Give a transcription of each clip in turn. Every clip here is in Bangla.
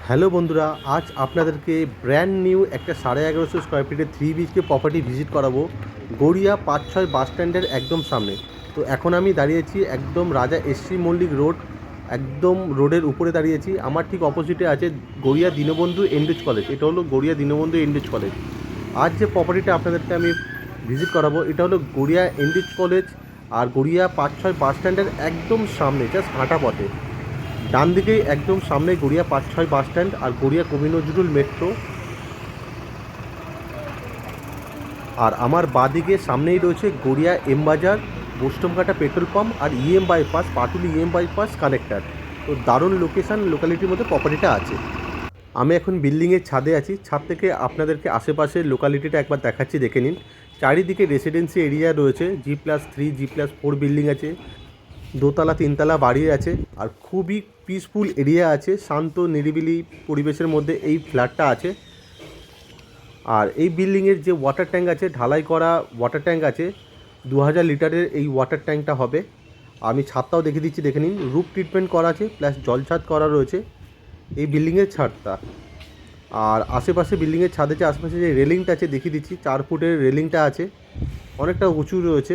হ্যালো বন্ধুরা, আজ আপনাদেরকে ব্র্যান্ড নিউ একটা সাড়ে এগারোশো স্কোয়ার ফিটের থ্রি বিচকে প্রপার্টি ভিজিট করাবো গড়িয়া পাঁচ ছয় বাস স্ট্যান্ডের একদম সামনে। তো এখন আমি দাঁড়িয়েছি একদম রাজা এসসি মল্লিক রোড একদম রোডের উপরে দাঁড়িয়েছি আমার ঠিক অপোজিটে আছে গড়িয়া দীনবন্ধু এন্ডুজ কলেজ এটা হলো গড়িয়া দীনবন্ধু এন্ডুজ কলেজ আজ যে প্রপার্টিটা আপনাদেরকে আমি ভিজিট করাবো, এটা হলো গড়িয়া এন্ডুজ কলেজ আর গড়িয়া পাঁচ ছয় বাস স্ট্যান্ডের একদম সামনে জাস্ট হাঁটা পথে। ডান দিকেই একদম সামনে গড়িয়া পাঁচ ছয় বাস স্ট্যান্ড আর গড়িয়া কবি নজরুল মেট্রো। আর আমার বাদিকে সামনেই রয়েছে গড়িয়া এম বাজার বোস্টমঘাটা পেট্রোল পাম্প আর EM bypass, Patuli EM bypass connector. তো দারুণ লোকেশান লোকালিটির মধ্যে প্রপার্টিটা আছে। আমি এখন বিল্ডিংয়ের ছাদে আছি, ছাদ থেকে আপনাদেরকে আশেপাশের লোকালিটিটা একবার দেখাচ্ছি, দেখে নিন। চারিদিকে রেসিডেন্সি এরিয়া রয়েছে G plus three G plus four building আছে। দোতলা, তিনতলা বাড়ি আছে আর খুবই পিসফুল এরিয়া আছে। শান্ত, নিরিবিলি পরিবেশের মধ্যে এই ফ্ল্যাটটা আছে। আর এই বিল্ডিংয়ের যে ওয়াটার ট্যাঙ্ক আছে, ঢালাই করা ওয়াটার ট্যাঙ্ক আছে দু হাজার লিটারের এই ওয়াটার ট্যাঙ্কটা হবে। আমি ছাদটাও দেখে দিচ্ছি, দেখে নিন। রুপ ট্রিটমেন্ট করা আছে প্লাস জল ছাদ করা রয়েছে। এই বিল্ডিংয়ের ছাদটা। আর আশেপাশে বিল্ডিংয়ের ছাদে যে আশেপাশে যে রেলিংটা আছে, দেখিয়ে দিচ্ছি। চার ফুটের রেলিংটা আছে। অনেকটা উঁচু রয়েছে।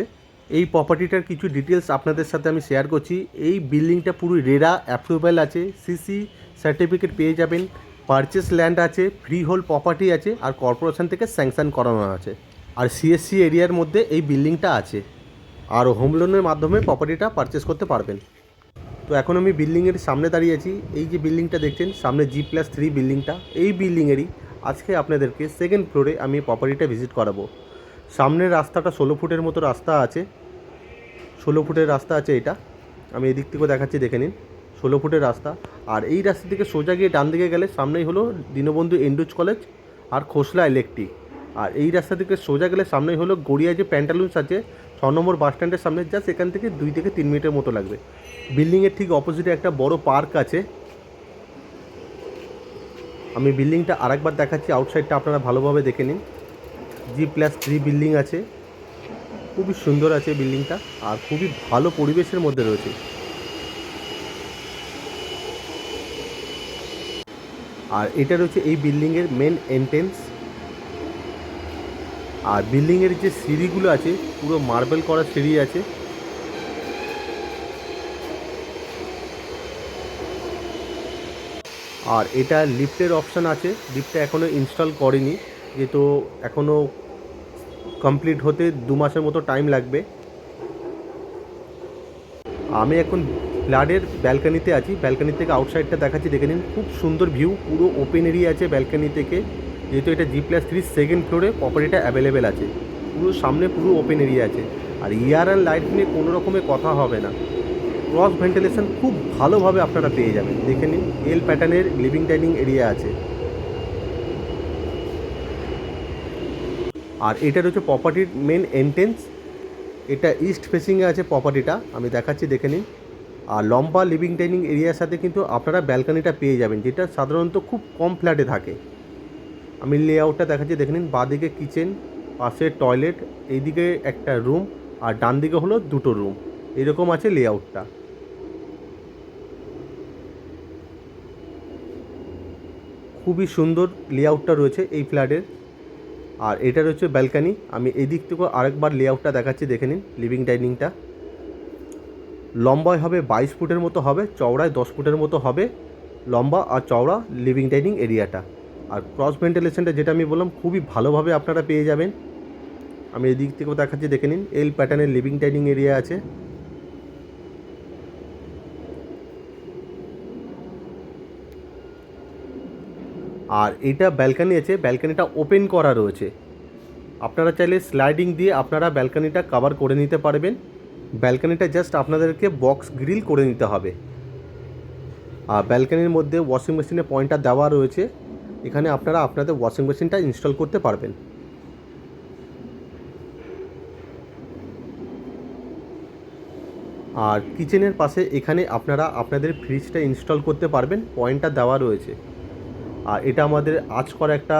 এই প্রপার্টিটার কিছু ডিটেলস আপনাদের সাথে আমি শেয়ার করছি। এই বিল্ডিংটা পুরো রেরা অ্যাপ্রুভেল আছে সিসি সার্টিফিকেট পেয়ে যাবেন পারচেস ল্যান্ড আছে ফ্রি হোল প্রপার্টি আছে, আর কর্পোরেশন থেকে স্যাংশন করানো আছে। আর সিএসসি এরিয়ার মধ্যে এই বিল্ডিংটা আছে। আর হোম লোনের মাধ্যমে প্রপার্টিটা পারচেস করতে পারবেন। তো এখন আমি বিল্ডিংয়ের সামনে দাঁড়িয়ে আছি। এই যে বিল্ডিংটা দেখছেন, সামনে জি প্লাস থ্রি বিল্ডিংটা এই বিল্ডিংয়েরই আজকে আপনাদেরকে সেকেন্ড ফ্লোরে আমি প্রপার্টিটা ভিজিট করাবো। সামনের রাস্তাটা ষোলো ফুটের মতো রাস্তা আছে। ষোলো ফুটের রাস্তা আছে এটা। আমি এদিক থেকেও দেখাচ্ছি, দেখে নিন। ষোলো ফুটের রাস্তা। আর এই রাস্তা থেকে সোজা গিয়ে ডান দিকে গেলে সামনেই হলো দীনবন্ধু এন্ডুজ কলেজ আর খোসলা ইলেকট্রিক। আর এই রাস্তা থেকে সোজা গেলে সামনেই হলো গড়িয়া যে প্যান্টালুন্স আছে, ছ নম্বর বাস স্ট্যান্ডের সামনে, যা সেখান থেকে দুই থেকে তিন মিনিটের মতো লাগবে। বিল্ডিংয়ের ঠিক অপোজিটে একটা বড় পার্ক আছে। আমি বিল্ডিংটা আরেকবার দেখাচ্ছি, আউটসাইডটা আপনারা ভালোভাবে দেখে নিন। জি প্লাস থ্রি বিল্ডিং আছে। খুবই সুন্দর আছে বিল্ডিংটা আর খুবই ভালো পরিবেশের মধ্যে রয়েছে। আর এটা রয়েছে এই বিল্ডিংয়ের মেন এন্ট্রেন্স আর বিল্ডিংয়ের যে সিঁড়িগুলো আছে, পুরো মার্বেল করা সিঁড়ি আছে। আর এটা লিফটের অপশান আছে। লিফটটা এখনও ইনস্টল করেনি। যেহেতু এখনও কমপ্লিট হতে দু মাসের মতো টাইম লাগবে। আমি এখন ফ্ল্যাটের ব্যালকানিতে আছি। ব্যালকানি থেকে আউটসাইডটা দেখাচ্ছি, দেখে নিন। খুব সুন্দর ভিউ পুরো ওপেন এরিয়া আছে ব্যালকানি থেকে। যেহেতু এটা জি প্লাস থ্রি সেকেন্ড ফ্লোরে প্রপার্টিটা অ্যাভেলেবেল আছে। পুরো সামনে পুরো ওপেন এরিয়া আছে। আর ইয়ার অ্যান্ড লাইট নিয়ে কোনো রকমের কথা হবে না। ক্রস ভেন্টিলেশন খুব ভালোভাবে আপনারা পেয়ে যাবেন। দেখে নিন এল প্যাটার্নের লিভিং ডাইনিং এরিয়া আছে। আর এটা রয়েছে প্রপার্টির মেন এন্ট্রেন্স এটা ইস্ট ফেসিংয়ে আছে প্রপার্টিটা আমি দেখাচ্ছি, দেখে নিন। আর লম্বা লিভিং ডাইনিং এরিয়ার সাথে কিন্তু আপনারা ব্যালকানিটা পেয়ে যাবেন, যেটা সাধারণত খুব কম ফ্ল্যাটে থাকে। আমি লেআউটটা দেখাচ্ছি, দেখে নিন, বাঁদিকে কিচেন পাশে টয়লেট এইদিকে একটা রুম আর ডান দিকে হলো দুটো রুম এরকম আছে লেআউটটা খুবই সুন্দর লেআউটটা রয়েছে এই ফ্ল্যাটের আর এটা রয়েছে ব্যালকানি। আমি এই দিক থেকে আরেকবার লেআউটটা দেখাচ্ছি, দেখে নিন লিভিং ডাইনিংটা লম্বায় হবে বাইশ ফুটের মতো হবে, চওড়ায় দশ ফুটের মতো হবে। লম্বা আর চওড়া লিভিং ডাইনিং এরিয়াটা আর ক্রস ভেন্টিলেশনটা যেটা আমি বললাম, খুবই ভালোভাবে আপনারা পেয়ে যাবেন। আমি এই দিক থেকেও দেখাচ্ছি, দেখে নিন এল প্যাটার্নের লিভিং ডাইনিং এরিয়া আছে। আর এটা ব্যালকানি আছে ব্যালকানিটা ওপেন করা রয়েছে। আপনারা চাইলে স্লাইডিং দিয়ে আপনারা ব্যালকানিটা কভার করে নিতে পারবেন। ব্যালকানিটা জাস্ট আপনাদেরকে বক্স গ্রিল করে নিতে হবে। আর ব্যালকানির মধ্যে ওয়াশিং মেশিনের পয়েন্টটা দেওয়া রয়েছে। এখানে আপনারা আপনাদের ওয়াশিং মেশিনটা ইনস্টল করতে পারবেন। আর কিচেনের পাশে এখানে আপনারা আপনাদের ফ্রিজটা ইনস্টল করতে পারবেন। পয়েন্টটা দেওয়া রয়েছে। আর এটা আমাদের আজ করা একটা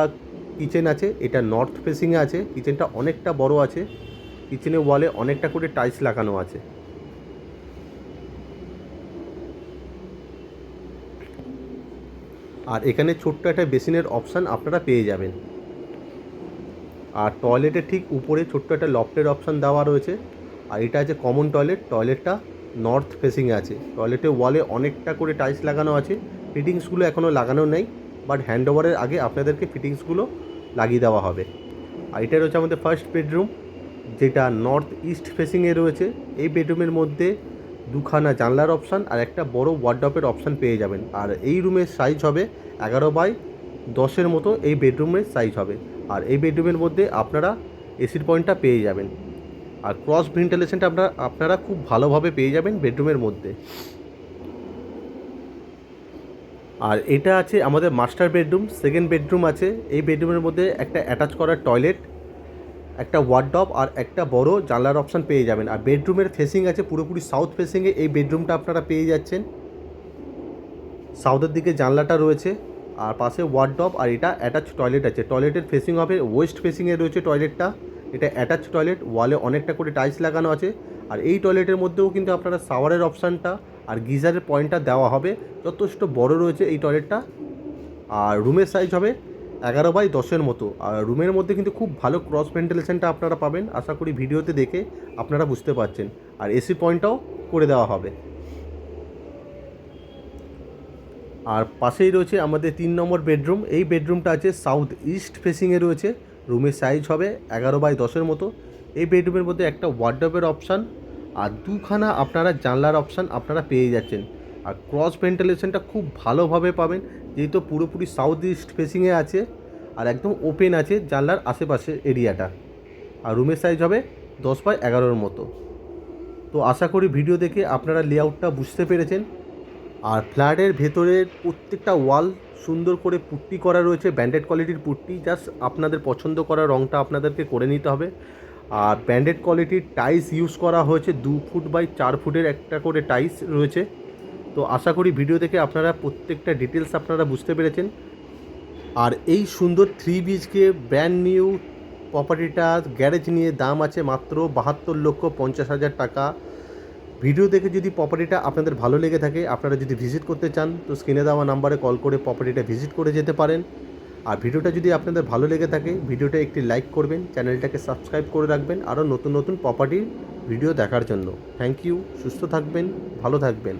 কিচেন আছে, এটা নর্থ ফেসিংয়ে আছে কিচেনটা অনেকটা বড় আছে কিচেনের ওয়ালে অনেকটা করে টাইলস লাগানো আছে। আর এখানে ছোট্ট একটা বেসিনের অপশান আপনারা পেয়ে যাবেন। আর টয়লেটের ঠিক উপরে ছোট্ট একটা লফটের অপশান দেওয়া রয়েছে। আর এটা আছে কমন টয়লেট টয়লেটটা নর্থ ফেসিংয়ে আছে। টয়লেটের ওয়ালে অনেকটা করে টাইলস লাগানো আছে। ফিটিংসগুলো এখনও লাগানো নেই। বাট হ্যান্ড ওভারের আগে আপনাদেরকে ফিটিংসগুলো লাগিয়ে দেওয়া হবে। আর এটা রয়েছে আমাদের ফার্স্ট বেডরুম যেটা নর্থ ইস্ট ফেসিংয়ে রয়েছে। এই বেডরুমের মধ্যে দুখানা জানলার অপশান আর একটা বড় ওয়ার্ড্রপের অপশান পেয়ে যাবেন। আর এই রুমের সাইজ হবে এগারো বাই দশের মতো, এই বেডরুমের সাইজ হবে। আর এই বেডরুমের মধ্যে আপনারা এসির পয়েন্টটা পেয়ে যাবেন। আর ক্রস ভেন্টিলেশনটা আপনারা আপনারা খুব ভালোভাবে পেয়ে যাবেন বেডরুমের মধ্যে। আর এটা আছে আমাদের মাস্টার বেডরুম সেকেন্ড বেডরুম আছে। এই বেডরুমের মধ্যে একটা অ্যাটাচ করা টয়লেট একটা ওয়ার্ডব আর একটা বড় জানলার অপশান পেয়ে যাবেন। আর বেডরুমের ফেসিং আছে, পুরোপুরি সাউথ ফেসিংয়ে এই বেডরুমটা আপনারা পেয়ে যাচ্ছেন। সাউথের দিকে জানলাটা রয়েছে আর পাশে ওয়ার্ডব আর এটা অ্যাটাচ টয়লেট আছে। টয়লেটের ফেসিং হবে ওয়েস্ট ফেসিংয়ে রয়েছে টয়লেটটা এটা অ্যাটাচ টয়লেট ওয়ালে অনেকটা করে টাইলস লাগানো আছে। আর এই টয়লেটের মধ্যেও কিন্তু আপনারা শাওয়ারের অপশানটা আর গিজারের পয়েন্টটা দেওয়া হবে। যথেষ্ট বড় রয়েছে এই টয়লেটটা। আর রুমের সাইজ হবে এগারো বাই দশের মতো। আর রুমের মধ্যে কিন্তু খুব ভালো ক্রস ভেন্টিলেশনটা আপনারা পাবেন। আশা করি ভিডিওতে দেখে আপনারা বুঝতে পারছেন। আর এসি পয়েন্টটাও করে দেওয়া হবে। আর পাশেই রয়েছে আমাদের তিন নম্বর বেডরুম। এই বেডরুমটা আছে সাউথ ইস্ট ফেসিংয়ে রয়েছে। রুমের সাইজ হবে এগারো বাই দশের মতো। এই বেডরুমের মধ্যে একটা ওয়ার্ড্রপের অপশান আর দুখানা আপনারা জানলার অপশান আপনারা পেয়ে যাচ্ছেন। আর ক্রস ভেন্টিলেশনটা খুব ভালোভাবে পাবেন, যেহেতু পুরোপুরি সাউথ ইস্ট ফেসিংয়ে আছে আর একদম ওপেন আছে জানলার আশেপাশে এরিয়াটা আর রুমের সাইজ হবে দশ বাই এগারোর মতো। তো আশা করি ভিডিও দেখে আপনারা লেআউটটা বুঝতে পেরেছেন। আর ফ্ল্যাটের ভেতরের প্রত্যেকটা ওয়াল সুন্দর করে পুট্টি করা রয়েছে ব্যান্ডেড কোয়ালিটির পুট্টি জাস্ট আপনাদের পছন্দ করা রঙটা আপনাদেরকে করে নিতে হবে। আর ব্যান্ডেড কোয়ালিটির টাইস ইউজ করা হয়েছে দু ফুট বাই চার ফুটের একটা করে টাইস রয়েছে। তো আশা করি ভিডিও দেখে আপনারা প্রত্যেকটা ডিটেলস আপনারা বুঝতে পেরেছেন। আর এই সুন্দর থ্রি বিচকে ব্র্যান্ড নিউ প্রপার্টিটা গ্যারেজ নিয়ে দাম আছে মাত্র বাহাত্তর লক্ষ পঞ্চাশ হাজার টাকা। ভিডিও দেখে যদি প্রপার্টিটা আপনাদের ভালো লেগে থাকে, আপনারা যদি ভিজিট করতে চান, তো স্ক্রিনে দেওয়া নাম্বারে কল করে প্রপার্টিটা ভিজিট করে যেতে পারেন। আর ভিডিওটা যদি আপনাদের ভালো লেগে থাকে, ভিডিওটা একটি লাইক করবেন, চ্যানেলটাকে সাবস্ক্রাইব করে রাখবেন, আরও নতুন নতুন প্রপার্টির ভিডিও দেখার জন্য। থ্যাংক ইউ সুস্থ থাকবেন, ভালো থাকবেন।